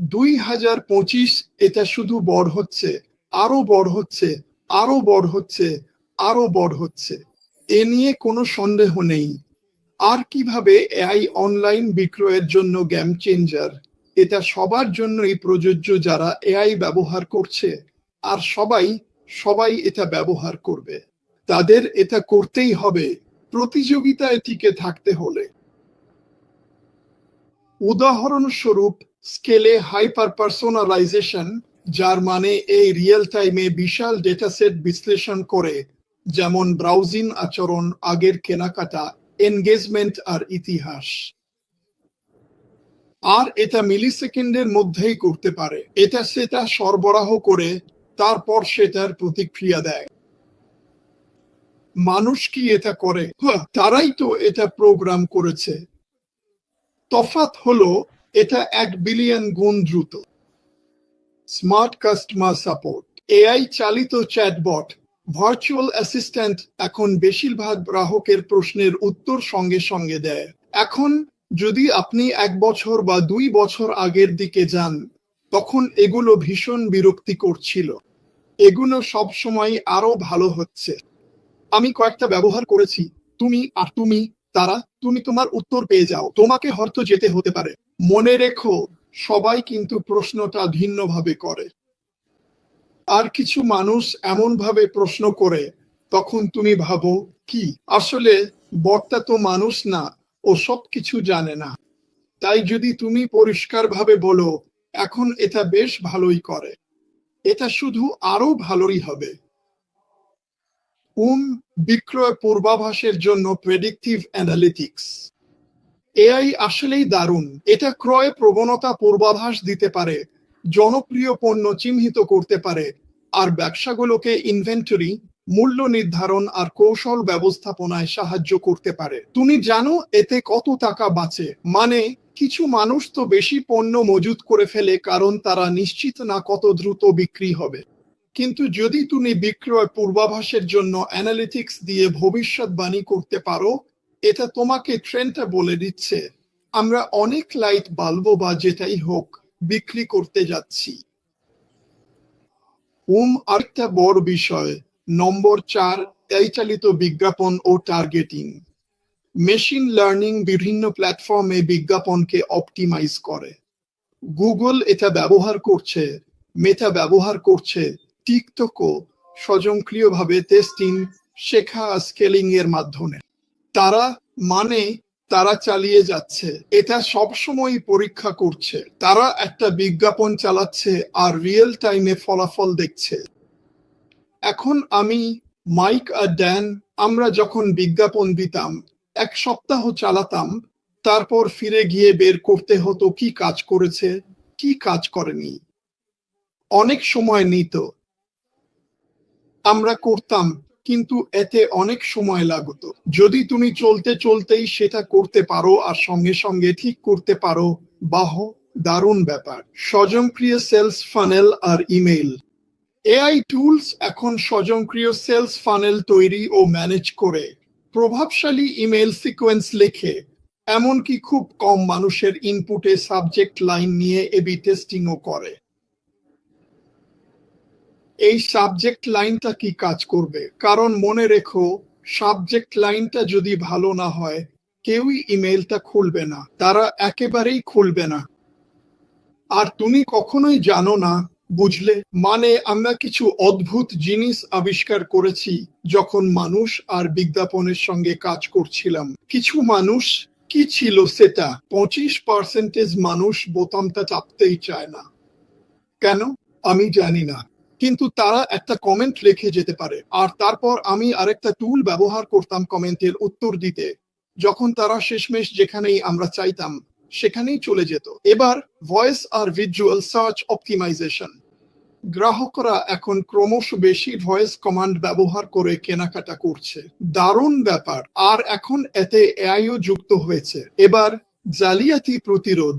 দুই হাজার পঁচিশ এটা শুধু বড় হচ্ছে, আরও বড় হচ্ছে, আরও বড় হচ্ছে, আরও বড় হচ্ছে। এ নিয়ে কোনো সন্দেহ নেই। আর কীভাবে এআই অনলাইন বিক্রয়ের জন্য গেম চেঞ্জার? এটা সবার জন্যই প্রযোজ্য যারা এআই ব্যবহার করছে। আর সবাই সবাই এটা ব্যবহার করবে। তাদের এটা করতেই হবে প্রতিযোগিতায় টিকে থাকতে হলে। উদাহরণস্বরূপ স্কেলে হাইপার পার্সোনালাইজেশন যার মানে এই রিয়েল টাইমে বিশাল ডেটাসেট বিশ্লেষণ করে, যেমন ব্রাউজিং আচরণ, আগের কেনাকাটা, এনগেজমেন্ট আর ইতিহাস। আর এটা মিলি সেকেন্ডের মধ্যেই করতে পারে। এটা সেটা সরবরাহ করে, তারপর সেটার প্রতিক্রিয়া দেয়। মানুষ কি এটা করে? তারাই তো এটা প্রোগ্রাম করেছে। তফাৎ হলো এটা এক বিলিয়ন গুণ দ্রুত। স্মার্ট কাস্টমার সাপোর্ট এআই চালিত চ্যাটবট ভার্চুয়াল অ্যাসিস্ট্যান্ট এখন বেশিরভাগ গ্রাহকের প্রশ্নের উত্তর সঙ্গে সঙ্গে দেয়। এখন যদি আপনি এক বছর বা দুই বছর আগের দিকে যান, তখন এগুলো ভীষণ বিরক্তিকর ছিল। এগুলো সব সময় আরও ভালো হচ্ছে। আমি কয়েকটা ব্যবহার করেছি, তুমি আর তুমি, তারা, তুমি তোমার উত্তর পেয়ে যাও। তোমাকে হয়তো যেতে হতে পারে। মনে রেখো, সবাই কিন্তু প্রশ্নটা ভিন্নভাবে করে। আর কিছু মানুষ এমন ভাবে প্রশ্ন করে, তখন তুমি ভাবো, কি? আসলে বক্তা তো মানুষ না, ও সব কিছু জানে না। তাই যদি তুমি পরিষ্কারভাবে বলো, এখন এটা বেশ ভালোই করে। এটা শুধু আরও ভালোই হবে। উম, বিক্রয় পূর্বাভাসের জন্য প্রেডিক্টিভ অ্যানালিটিক্স এআই আসলেই দারুণ। এটা ক্রয় প্রবণতা পূর্বাভাস দিতে পারে, জনপ্রিয় পণ্য চিহ্নিত করতে পারে, আর ব্যবসাগুলোকে ইনভেন্টরি মূল্য নির্ধারণ আর কৌশল ব্যবস্থাপনায় সাহায্য করতে পারে। তুমি জানো এতে কত টাকা বাঁচে? মানে কিছু মানুষ তো বেশি পণ্য মজুত করে ফেলে কারণ তারা নিশ্চিত না কত দ্রুত বিক্রি হবে। কিন্তু যদি তুমি বিক্রয় পূর্বাভাসের জন্য অ্যানালিটিক্স দিয়ে ভবিষ্যৎবাণী করতে পারো এটা তোমাকে ট্রেন্ডটা বলে দিচ্ছে, আমরা অনেক লাইট বাল্ব বা যেটাই হোক বিক্রি করতে যাচ্ছি। উম, আরেকটা বড় বিষয়, নম্বর চার এই চালিত বিজ্ঞাপন ও টার্গেটিং মেশিন লার্নিং বিভিন্ন প্ল্যাটফর্মে বিজ্ঞাপনকে অপটিমাইজ করে। গুগল এটা ব্যবহার করছে মেটা ব্যবহার করছে টিকটকও স্বয়ংক্রিয়ভাবে টেস্টিং শেখা স্কেলিং এর মাধ্যমে। তারা মানে তারা চালিয়ে যাচ্ছে। এটা সবসময় পরীক্ষা করছে। তারা একটা বিজ্ঞাপন চালাচ্ছে আর রিয়েল টাইমে ফলাফল দেখছে। এখন আমি মাইক আর ড্যান আমরা যখন বিজ্ঞাপন দিতাম, এক সপ্তাহ চালাতাম, তারপর ফিরে গিয়ে বের করতে হতো কি কাজ করেছে, কি কাজ করেনি। অনেক সময় নিত। আমরা করতাম কিন্তু এতে অনেক সময় লাগতো। যদি তুমি চলতে চলতেই সেটা করতে পারো আর সঙ্গে সঙ্গে ঠিক করতে পারো, বাহ, দারুণ ব্যাপার। স্বয়ংক্রিয় সেলস ফানেল আর ইমেইল। এআই টুলস এখন স্বয়ংক্রিয় সেলস ফানেল তৈরি ও ম্যানেজ করে। প্রভাবশালী ইমেল সিকোয়েন্স লেখে, এমনকি খুব কম মানুষের ইনপুটে সাবজেক্ট লাইন নিয়ে এবি টেস্টিংও করে। এই সাবজেক্ট লাইনটা কি কাজ করবে? কারণ মনে রেখো সাবজেক্ট লাইনটা যদি ভালো না হয়, কেউই ইমেলটা খুলবে না। তারা একেবারেই খুলবে না। আর তুমি কখনোই জানো না, বুঝলে? মানে আমরা কিছু অদ্ভুত জিনিস আবিষ্কার করেছি যখন মানুষ আর বিজ্ঞাপনের সঙ্গে কাজ করছিলাম। কিছু মানুষ, কি ছিল সেটা? পঁচিশ পার্সেন্টেজ মানুষ বোতামটা চাপতেই চায় না। কেন? আমি জানি না। কিন্তু তারা একটা কমেন্ট রেখে যেতে পারে। আর তারপর আমি আরেকটা টুল ব্যবহার করতাম কমেন্টের উত্তর দিতে, যখন তারা শেষমেশ যেখানেই আমরা চাইতাম, সেখানেই চলে যেত। এবার ভয়েস আর ভিজুয়াল সার্চ অপটিমাইজেশন গ্রাহকরা এখন ক্রমশ বেশি ভয়েস কমান্ড ব্যবহার করে কেনাকাটা করছে। দারুণ ব্যাপার। আর এখন এতে এআইও যুক্ত হয়েছে। এবার জালিয়াতি প্রতিরোধ।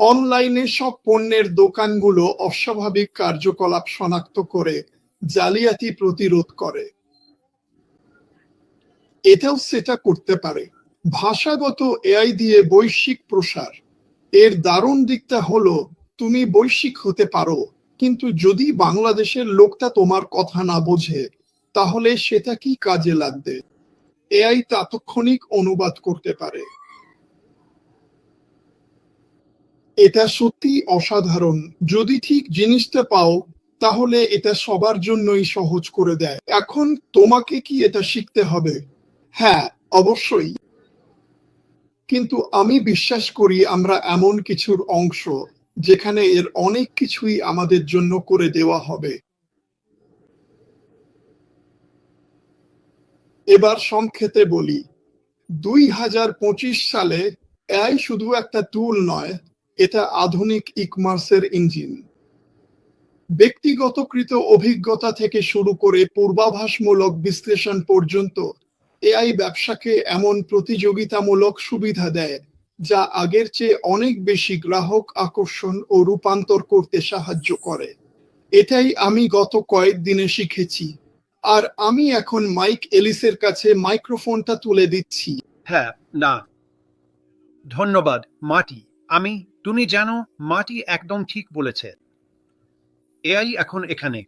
অনলাইনে সব পণ্যের দোকানগুলো অস্বাভাবিক কার্যকলাপ শনাক্ত করে জালিয়াতি প্রতিরোধ করে। এটাও সেটা করতে পারে। ভাষাগত এআই দিয়ে বৈশ্বিক প্রসার। এর দারুণ দিকটা হলো, তুমি বৈশ্বিক হতে পারো, কিন্তু যদি বাংলাদেশের লোকটা তোমার কথা না বোঝে, তাহলে সেটা কি কাজে লাগবে? এআই তাৎক্ষণিক অনুবাদ করতে পারে। এটা সত্যি অসাধারণ। যদি ঠিক জিনিসটা পাও, তাহলে এটা সবার জন্যই সহজ করে দেয়। এখন তোমাকে কি এটা শিখতে হবে? হ্যাঁ অবশ্যই। কিন্তু আমি বিশ্বাস করি আমরা এমন কিছুর অংশ, যেখানে এর অনেক কিছুই আমাদের জন্য করে দেওয়া হবে। এবার সংক্ষেপে বলি। দুই হাজার পঁচিশ সালে এআই শুধু একটা টুল নয় এটা আধুনিক ইকমার্সের ইঞ্জিন। ব্যক্তিগতকৃত অভিজ্ঞতা থেকে শুরু করে পূর্বাভাসমূলক বিশ্লেষণ পর্যন্ত এআই ব্যবসাকে এমন প্রতিযোগিতামূলক সুবিধা দেয়, যা আগের চেয়ে অনেক বেশি গ্রাহক আকর্ষণ ও রূপান্তর করতে সাহায্য করে। এটাই আমি গত কয়েক দিনে শিখেছি, আর আমি এখন মাইক এলিসের কাছে মাইক্রোফোনটা তুলে দিচ্ছি। হ্যাঁ না। ধন্যবাদ, মাটি। আমি তুমি জানো, মাটি একদম ঠিক বলেছে। এআই এখন এখানে।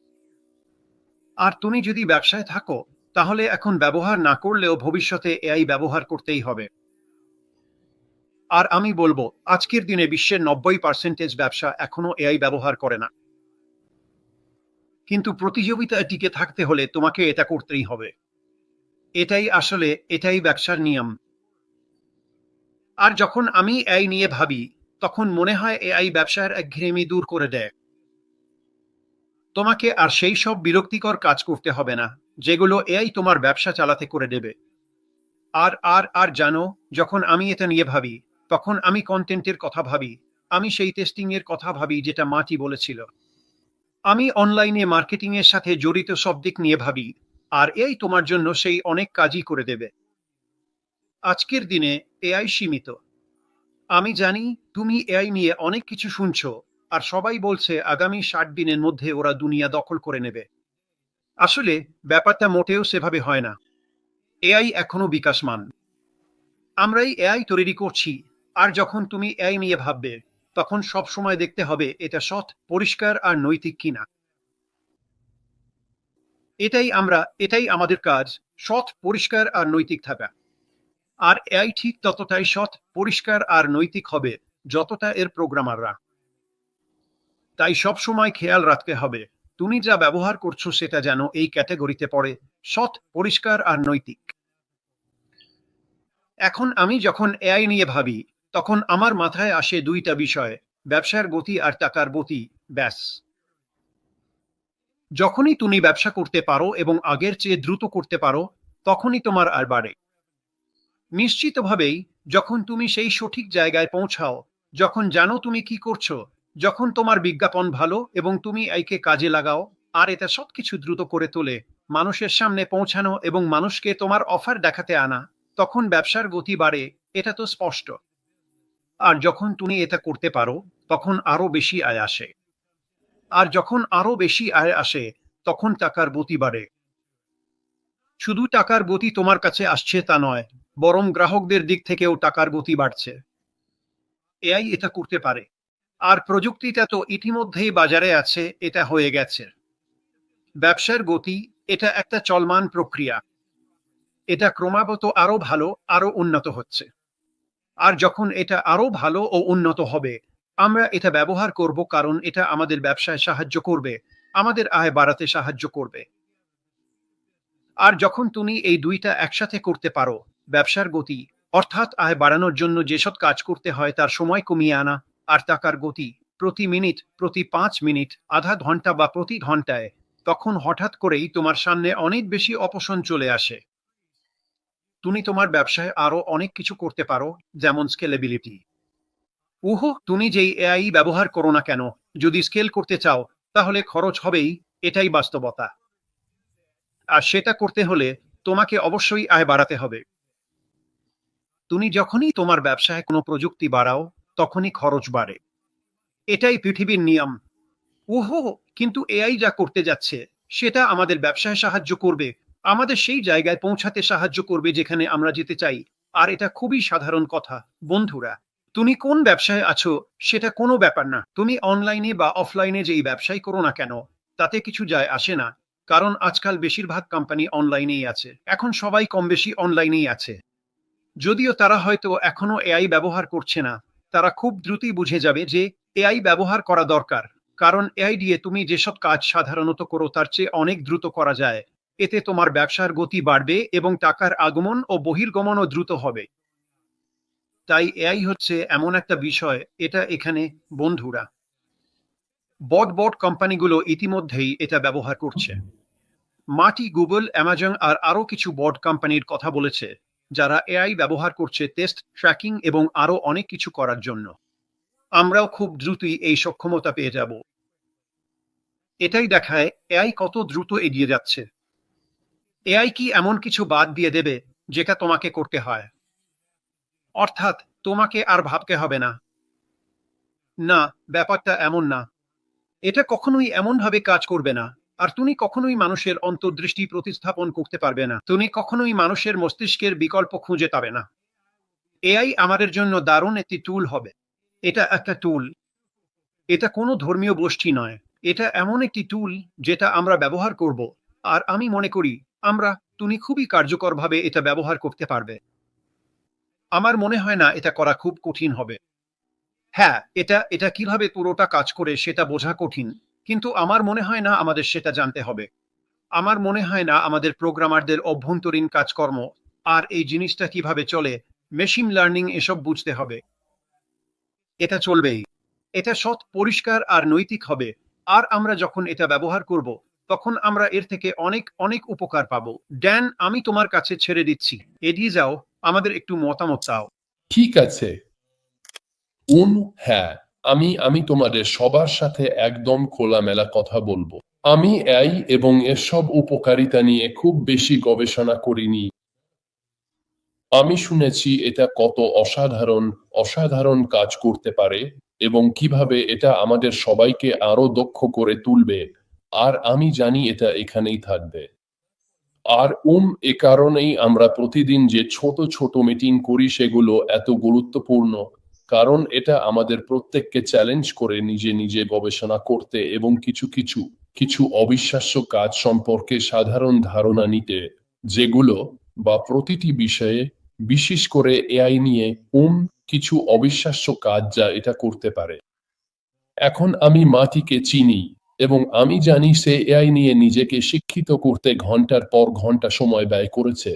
আর তুমি যদি ব্যবসায় থাকো, তাহলে এখন ব্যবহার না করলেও ভবিষ্যতে এআই ব্যবহার করতেই হবে। আর আমি বলব, আজকের দিনে বিশ্বের নব্বই পার্সেন্টেজ ব্যবসা এখনও এআই ব্যবহার করে না। কিন্তু প্রতিযোগিতায় টিকে থাকতে হলে তোমাকে এটা করতেই হবে। এটাই আসলে, এটাই ব্যবসার নিয়ম। আর যখন আমি এআই নিয়ে ভাবি তখন মনে হয় এআই ব্যবসার একঘেয়েমি দূর করে দেয়। তোমাকে আর সেই সব বিরক্তিকর কাজ করতে হবে না, যেগুলো এআই তোমার ব্যবসা চালাতে করে দেবে। আর আর আর জানো, যখন আমি এটা নিয়ে ভাবি, তখন আমি কন্টেন্টের কথা ভাবি, আমি সেই টেস্টিং এর কথা ভাবি যেটা মাটি বলেছিল। আমি অনলাইনে মার্কেটিং এর সাথে জড়িত সব দিক নিয়ে ভাবি, আর এই তোমার জন্য সেই অনেক কাজই করে দেবে। আজকের দিনে এআই সীমিত। আমি জানি তুমি এআই নিয়ে অনেক কিছু শুনছো, আর সবাই বলছে আগামী ষাট দিনের মধ্যে ওরা দুনিয়া দখল করে নেবে। আসলে ব্যাপারটা মোটেও সেভাবে হয় না। এআই এখনও বিকাশমান। আমরাই এআই তৈরি করছি, আর যখন তুমি এআই নিয়ে ভাববে, তখন সব সময় দেখতে হবে এটা সৎ, পরিষ্কার আর নৈতিক কিনা। এটাই আমরা, এটাই আমাদের কাজ, সৎ, পরিষ্কার আর নৈতিক থাকা। আর এআই ঠিক ততটাই সৎ, পরিষ্কার আর নৈতিক হবে যতটা এর প্রোগ্রামাররা। তাই সব সময় খেয়াল রাখতে হবে, তুমি যা ব্যবহার করছ সেটা যেন এই ক্যাটাগরিতে পড়ে, সৎ, পরিষ্কার আর নৈতিক। এখন আমি যখন এআই নিয়ে ভাবি, তখন আমার মাথায় আসে দুইটা বিষয়, ব্যবসার গতি আর টাকার গতি, ব্যাস। যখনই তুমি ব্যবসা করতে পারো এবং আগের চেয়ে দ্রুত করতে পারো, তখনই তোমার আর বাড়ে। নিশ্চিতভাবেই যখন তুমি সেই সঠিক জায়গায় পৌঁছাও, যখন জানো তুমি কি করছ, যখন তোমার বিজ্ঞাপন ভালো এবং তুমি একে কাজে লাগাও, আর এটা সবকিছু দ্রুত করে তোলে, মানুষের সামনে পৌঁছানো এবং মানুষকে তোমার অফার দেখাতে আনা, তখন ব্যবসার গতি বাড়ে, এটা তো স্পষ্ট। আর যখন তুমি এটা করতে পারো, তখন আরও বেশি আয় আসে। আর যখন আরও বেশি আয় আসে, তখন টাকার গতি বাড়ে। শুধু টাকার গতি তোমার কাছে আসছে তা নয় বরং গ্রাহকদের দিক থেকেও টাকার গতি বাড়ছে। এআই এটা করতে পারে। আর প্রযুক্তিটা তো ইতিমধ্যেই বাজারে আছে, এটা হয়ে গেছে। ব্যবসার গতি, এটা একটা চলমান প্রক্রিয়া। এটা ক্রমাগত আরও ভালো, আরও উন্নত হচ্ছে। আর যখন এটা আরও ভালো ও উন্নত হবে, আমরা এটা ব্যবহার করব কারণ এটা আমাদের ব্যবসায় সাহায্য করবে, আমাদের আয় বাড়াতে সাহায্য করবে। আর যখন তুমি এই দুইটা একসাথে করতে পারো ব্যবসার গতি, অর্থাৎ আয় বাড়ানোর জন্য যেসব কাজ করতে হয় তার সময় কমিয়ে আনা আর টাকার গতি প্রতি মিনিট, প্রতি পাঁচ মিনিট, আধা ঘণ্টা বা প্রতি ঘন্টায়, তখন হঠাৎ করেই তোমার সামনে অনেক বেশি অপশন চলে আসে। তুমি তোমার ব্যবসায় আরও অনেক কিছু করতে পারো, যেমন স্কেলেবিলিটি উহ, তুমি যেই এআই ব্যবহার করো না কেন, যদি স্কেল করতে চাও, তাহলে খরচ হবেই, এটাই বাস্তবতা। আর সেটা করতে হলে তোমাকে অবশ্যই আয় বাড়াতে হবে। তুমি যখনই তোমার ব্যবসায় কোনো প্রযুক্তি বাড়াও, তখনই খরচ বাড়ে। এটাই পৃথিবীর নিয়ম। ওহো, কিন্তু এআই যা করতে যাচ্ছে, সেটা আমাদের ব্যবসায় সাহায্য করবে। আমাদের সেই জায়গায় পৌঁছাতে সাহায্য করবে যেখানে আমরা যেতে চাই। আর এটা খুবই সাধারণ কথা। বন্ধুরা, তুমি কোন ব্যবসায় আছো, সেটা কোনো ব্যাপার না। তুমি অনলাইনে বা অফলাইনে যেই ব্যবসায় করো না কেন, তাতে কিছু যায় আসে না। কারণ আজকাল বেশিরভাগ কোম্পানি অনলাইনেই আছে। এখন সবাই কম বেশি অনলাইনেই আছে। যদিও তারা হয়তো এখনও এআই ব্যবহার করছে না, তারা খুব দ্রুতই বুঝে যাবে যে এআই ব্যবহার করা দরকার, কারণ এআই দিয়ে তুমি যেসব কাজ সাধারণত করো তার চেয়ে অনেক দ্রুত করা যায়। এতে তোমার ব্যবসার গতি বাড়বে এবং টাকার আগমন ও বহির্গমনও দ্রুত হবে। তাই এআই হচ্ছে এমন একটা বিষয়, এটা এখানে বন্ধুরা। বট বট কোম্পানিগুলো ইতিমধ্যেই এটা ব্যবহার করছে। মাটি, গুগল, অ্যামাজন আর আরও কিছু বট কোম্পানির কথা বলেছে। যারা এআই ব্যবহার করছে টেস্ট ট্র্যাকিং এবং আরও অনেক কিছু করার জন্য। আমরাও খুব দ্রুতই এই সক্ষমতা পেয়ে যাব। এটাই দেখায় এআই কত দ্রুত এগিয়ে যাচ্ছে। এআই কি এমন কিছু বাদ দিয়ে দেবে যেটা তোমাকে করতে হয়? অর্থাৎ তোমাকে আর ভাবতে হবে না। না, ব্যাপারটা এমন না। এটা কখনোই এমনভাবে কাজ করবে না। আর তুমি কখনোই মানুষের অন্তর্দৃষ্টি প্রতিস্থাপন করতে পারবে না। তুমি কখনোই মানুষের মস্তিষ্কের বিকল্প খুঁজে পাবে না। এআই আমাদের জন্য দারুণ একটি টুল হবে। এটা একটা টুল এটা কোনো ধর্মীয় গোষ্ঠী নয়। এটা এমন একটি টুল যেটা আমরা ব্যবহার করব। আর আমি মনে করি, আমরা, তুমি খুবই কার্যকরভাবে এটা ব্যবহার করতে পারবে। আমার মনে হয় না এটা করা খুব কঠিন হবে। হ্যাঁ এটা এটা কীভাবে পুরোটা কাজ করে সেটা বোঝা কঠিন। কিন্তু আমার মনে হয় না আমাদের সেটা জানতে হবে। আমার মনে হয় না আমাদের প্রোগ্রামারদের অভ্যন্তরীণ কাজকর্ম আর এই জিনিসটা কীভাবে চলে, মেশিন লার্নিং এসব বুঝতে হবে। এটা চলবেই। এটা সৎ, পরিষ্কার আর নৈতিক হবে। আর আমরা যখন এটা ব্যবহার করব, তখন আমরা এর থেকে অনেক অনেক উপকার পাবো। ড্যান, আমি তোমার কাছে ছেড়ে দিচ্ছি। এড়িয়ে যাও, আমাদের একটু মতামত চাও ঠিক আছে। হ্যাঁ। আমি আমি তোমাদের সবার সাথে একদম খোলামেলা কথা বলব। আমি এই এবং এসব উপকারিতা নিয়ে খুব বেশি গবেষণা করিনি। আমি শুনেছি এটা কত অসাধারণ অসাধারণ কাজ করতে পারে এবং কীভাবে এটা আমাদের সবাইকে আরও দক্ষ করে তুলবে। আর আমি জানি এটা এখানেই থাকবে। আর উম, এ কারণেই আমরা প্রতিদিন যে ছোট ছোট মিটিং করি সেগুলো এত গুরুত্বপূর্ণ। কারণ এটা আমাদের প্রত্যেককে চ্যালেঞ্জ করে নিজে নিজে গবেষণা করতে এবং কিছু কিছু কিছু অবিশ্বাস্য কাজ সম্পর্কে সাধারণ ধারণা নিতে, যেগুলো বা প্রতিটি বিষয়ে বিশেষ করে এআই নিয়ে উম কিছু অবিশ্বাস্য কাজ যা এটা করতে পারে। এখন আমি মাটিকে চিনি এবং আমি জানি সে এআই নিয়ে নিজেকে শিক্ষিত করতে ঘণ্টার পর ঘণ্টা সময় ব্যয় করেছে।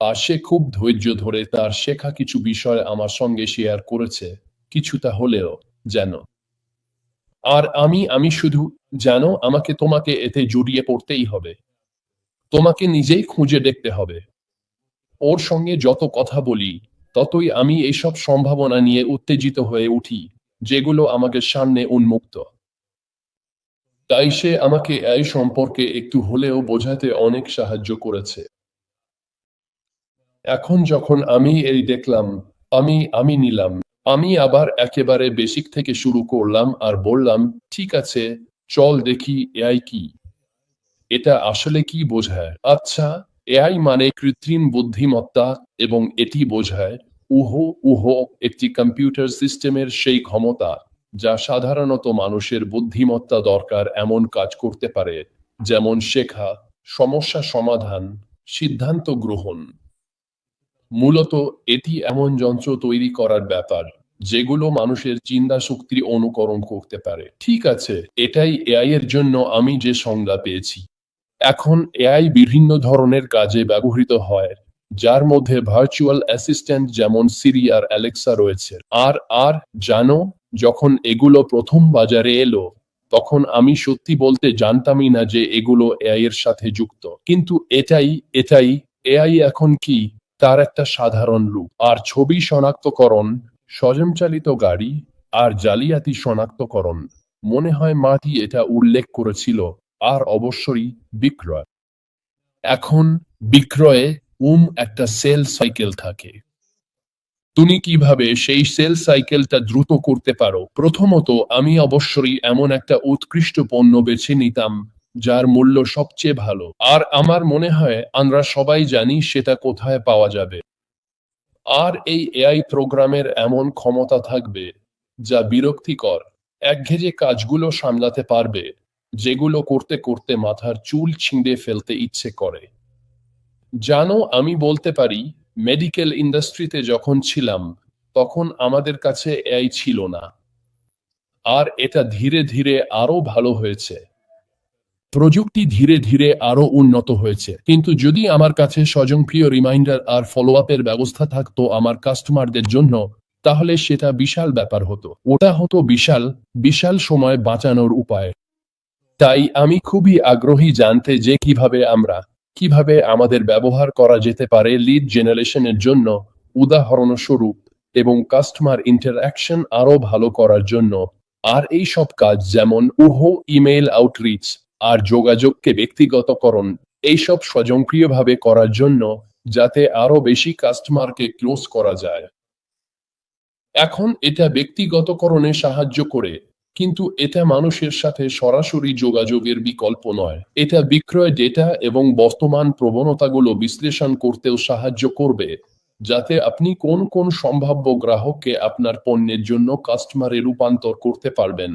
আর সে খুব ধৈর্য ধরে তার শেখা কিছু বিষয় আমার সঙ্গে শেয়ার করেছে, কিছুটা হলেও যেন। আর আমি আমি শুধু যেন আমাকে তোমাকে এতে জড়িয়ে পড়তেই হবে। তোমাকে নিজেই খুঁজে দেখতে হবে। ওর সঙ্গে যত কথা বলি, ততই আমি এইসব সম্ভাবনা নিয়ে উত্তেজিত হয়ে উঠি, যেগুলো আমাকে সামনে উন্মুক্ত। তাই সে আমাকে এই সম্পর্কে একটু হলেও বোঝাতে অনেক সাহায্য করেছে। এখন যখন আমি এই দেখলাম, আমি আমি নিলাম। আমি আবার একেবারে বেসিক থেকে শুরু করলাম আর বললাম, ঠিক আছে, চল দেখি এআই কি? এটা আসলে কি বোঝায়? আচ্ছা এআই মানে কৃত্রিম বুদ্ধিমত্তা এবং এটি বোঝায় উহ উহ একটি কম্পিউটার সিস্টেমের সেই ক্ষমতা যা সাধারণত মানুষের বুদ্ধিমত্তা দরকার এমন কাজ করতে পারে, যেমন শেখা, সমস্যা সমাধান, সিদ্ধান্ত গ্রহণ। মূলত এটি এমন যন্ত্র তৈরি করার ব্যাপার, যেগুলো মানুষের চিন্তা শক্তি অনুকরণ করতে পারে। ঠিক আছে, এটাই এআই এর জন্য আমি যে সংজ্ঞা পেয়েছি। এখন এআই বিভিন্ন ধরনের কাজে ব্যবহৃত হয়, যার মধ্যে ভার্চুয়াল অ্যাসিস্ট্যান্ট যেমন সিরি আর অ্যালেক্সা রয়েছে। আর আর, জানো, যখন এগুলো প্রথম বাজারে এলো, তখন আমি সত্যি বলতে জানতামই না যে এগুলো এআই এর সাথে যুক্ত। কিন্তু এটাই এটাই, এআই এখন কি? তার একটা সাধারণ রূপ। আর ছবি শনাক্তকরণ, স্বয়ংচালিত গাড়ি আর জালিয়াতি শনাক্তকরণ। মনে হয় মাটি এটা উল্লেখ করেছিল, আর অবশ্যই বিক্রয়। এখন বিক্রয়ে উম একটা সেল সাইকেল থাকে। তুমি কীভাবে সেই সেল সাইকেলটা দ্রুত করতে পারো? প্রথমত আমি অবশ্যই এমন একটা উৎকৃষ্ট পণ্য বেছে নিতাম যার মূল্য সবচেয়ে ভালো। আর আমার মনে হয়, আমরা সবাই জানি সেটা কোথায় পাওয়া যাবে। আর এই এআই প্রোগ্রামের এমন ক্ষমতা থাকবে, যা বিরক্তিকর। একঘেয়ে কাজগুলো সামলাতে পারবে, যেগুলো করতে করতে মাথার চুল ছিঁড়ে ফেলতে ইচ্ছে করে। জানো, আমি বলতে পারি, মেডিকেল ইন্ডাস্ট্রিতে যখন ছিলাম, তখন আমাদের কাছে এআই ছিল না। আর এটা ধীরে ধীরে আরও ভালো হয়েছে। প্রযুক্তি ধীরে ধীরে আরও উন্নত হয়েছে। কিন্তু যদি আমার কাছে স্বয়ংক্রিয় রিমাইন্ডার আর ফলো আপের ব্যবস্থা থাকতো আমার কাস্টমারদের জন্য, তাহলে সেটা বিশাল ব্যাপার হতো। ওটা হতো বিশাল বিশাল সময় বাঁচানোর উপায়। তাই আমি খুবই আগ্রহী জানতে যে কীভাবে আমরা, কীভাবে আমাদের ব্যবহার করা যেতে পারে লিড জেনারেশনের জন্য উদাহরণস্বরূপ এবং কাস্টমার ইন্টারাকশন আরও ভালো করার জন্য। আর এই সব কাজ যেমন উহো ইমেল আউটরিচ আর যোগাযোগকে ব্যক্তিগতকরণ এইসব স্বয়ংক্রিয়ভাবে করার জন্য যাতে আরও বেশি কাস্টমারকে ক্লোজ করা যায়। এখন এটা ব্যক্তিগতকরণে সাহায্য করে, কিন্তু এটা মানুষের সাথে সরাসরি যোগাযোগের বিকল্প নয়। এটা বিক্রয় ডেটা এবং বর্তমান প্রবণতাগুলো বিশ্লেষণ করতেও সাহায্য করবে, যাতে আপনি কোন কোন সম্ভাব্য গ্রাহককে আপনার পণ্যের জন্য কাস্টমারে রূপান্তর করতে পারবেন।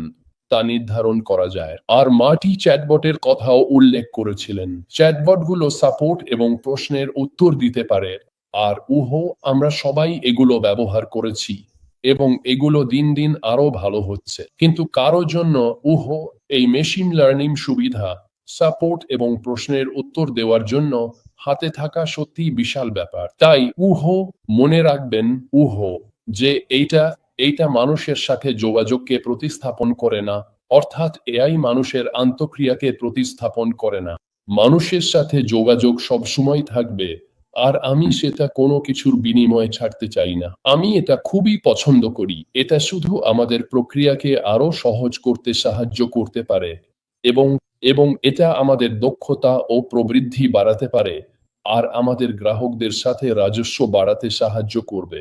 তা নির্ধারণ করা যায়। আর মার্টি চ্যাটবটের কথাও উল্লেখ করেছিলেন। চ্যাটবটগুলো সাপোর্ট এবং প্রশ্নের উত্তর দিতে পারে। আর উহো, আমরা সবাই এগুলো ব্যবহার করেছি। এবং এগুলো দিন দিন আরও ভালো হচ্ছে। কিন্তু কারও জন্য উহো, এই মেশিন লার্নিং সুবিধা, সাপোর্ট এবং প্রশ্নের উত্তর দেওয়ার জন্য হাতে থাকা সত্যি বিশাল ব্যাপার। তাই উহো, মনে রাখবেন উহো, যে এইটা এইটা মানুষের সাথে যোগাযোগকে প্রতিস্থাপন করে না, অর্থাৎ এআই মানুষের আন্তঃক্রিয়াকে প্রতিস্থাপন করে না। মানুষের সাথে যোগাযোগ সবসময় থাকবে, আর আমি সেটা কোনো কিছুর বিনিময়ে ছাড়তে চাই না। আমি এটা খুবই পছন্দ করি। এটা শুধু আমাদের প্রক্রিয়াকে আরও সহজ করতে সাহায্য করতে পারে এবং এবং এটা আমাদের দক্ষতা ও প্রবৃদ্ধি বাড়াতে পারে, আর আমাদের গ্রাহকদের সাথে রাজস্ব বাড়াতে সাহায্য করবে।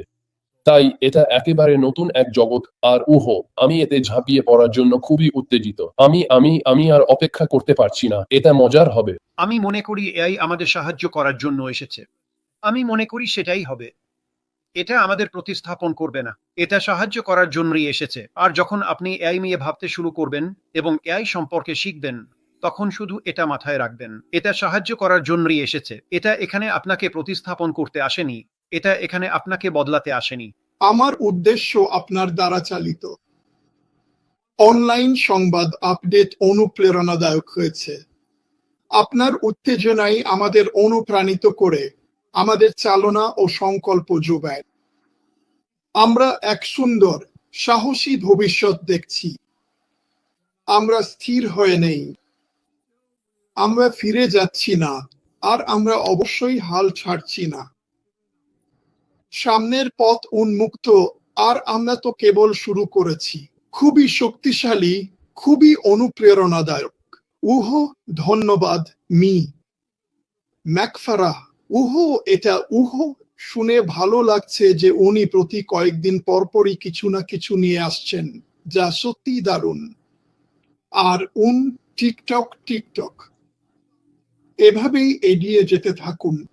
তাই এটা একেবারে নতুন এক জগৎ আর উহো, আমি এতে ঝাঁপিয়ে পড়ার জন্য খুবই উত্তেজিত। আমি আমি আমি আর অপেক্ষা করতে পারছি না, এটা মজার হবে। আমি মনে করি এআই আমাদের সাহায্য করার জন্য এসেছে। আমি মনে করি সেটাই হবে। এটা আমাদের প্রতিস্থাপন করবে না। এটা সাহায্য করার জন্যই এসেছে। আর যখন আপনি এআই নিয়ে ভাবতে শুরু করবেন এবং এআই সম্পর্কে শিখবেন, তখন শুধু এটা মাথায় রাখবেন। এটা সাহায্য করার জন্যই এসেছে। এটা এখানে আপনাকে প্রতিস্থাপন করতে আসেনি। এটা এখানে আপনাকে বদলাতে আসেনি। আমার উদ্দেশ্য আপনার দ্বারা চালিত। অনলাইন সংবাদ আপডেট অনুপ্রেরণাদায়ক হয়েছে। আপনার উত্তেজনাই আমাদের অনুপ্রাণিত করে, আমাদের চালনা ও সংকল্প যোগায়। আমরা এক সুন্দর, সাহসী ভবিষ্যৎ দেখছি। আমরা স্থির হয়ে নেই। আমরা ফিরে যাচ্ছি না, আর আমরা অবশ্যই হাল ছাড়ছি না। সামনের পথ উন্মুক্ত, আর আমরা তো কেবল শুরু করেছি। খুবই শক্তিশালী, খুবই অনুপ্রেরণাদায়ক। উহ, ধন্যবাদ, মি। ম্যাকফারা, উহ, এটা উহ, শুনে ভালো লাগছে যে উনি প্রতি কয়েকদিন পরপরই কিছু না কিছু নিয়ে আসছেন, যা সত্যি দারুণ। আর উন, টিকটক টিকটক। এভাবেই এগিয়ে যেতে থাকুন।